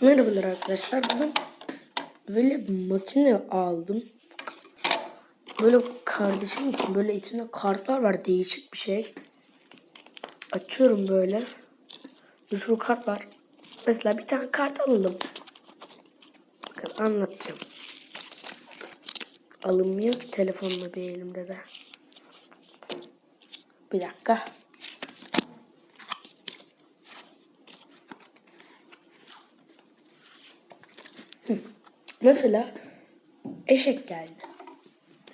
Merhabalar arkadaşlar. Bugün böyle bir makine aldım. Böyle kardeşim için böyle içinde kartlar var değişik bir şey. Açıyorum böyle. Bir sürü kart var. Mesela bir tane kart alalım. Bakın anlatacağım. Alınmıyor ki telefonla bir elimde de. Bir dakika. Mesela eşek geldi.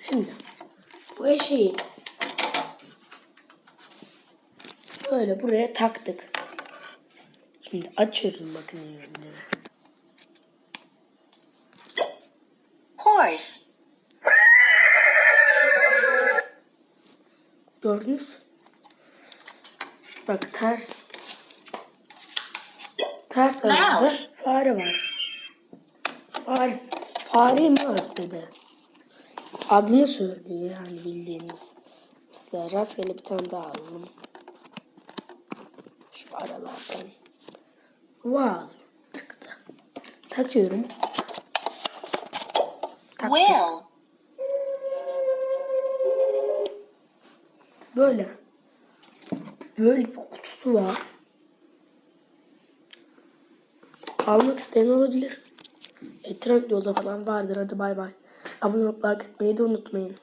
Şimdi bu eşeği böyle buraya taktık. Şimdi açıyoruz makineyi önüne. Horse. Gördünüz? Bak ters. Ters tarafında fare var. Fare, fare mouse dedi. Adını söylüyor yani bildiğiniz. Mesela rafyayla bir tane daha alalım. Şu aralardan. Wow. Çıktı. Takıyorum. Taktım. Will. Böyle. Böyle bir kutusu var. Almak isteyen alabilir. E, Trendyol'da falan vardır. Hadi bay bay. Abone olup like etmeyi de unutmayın.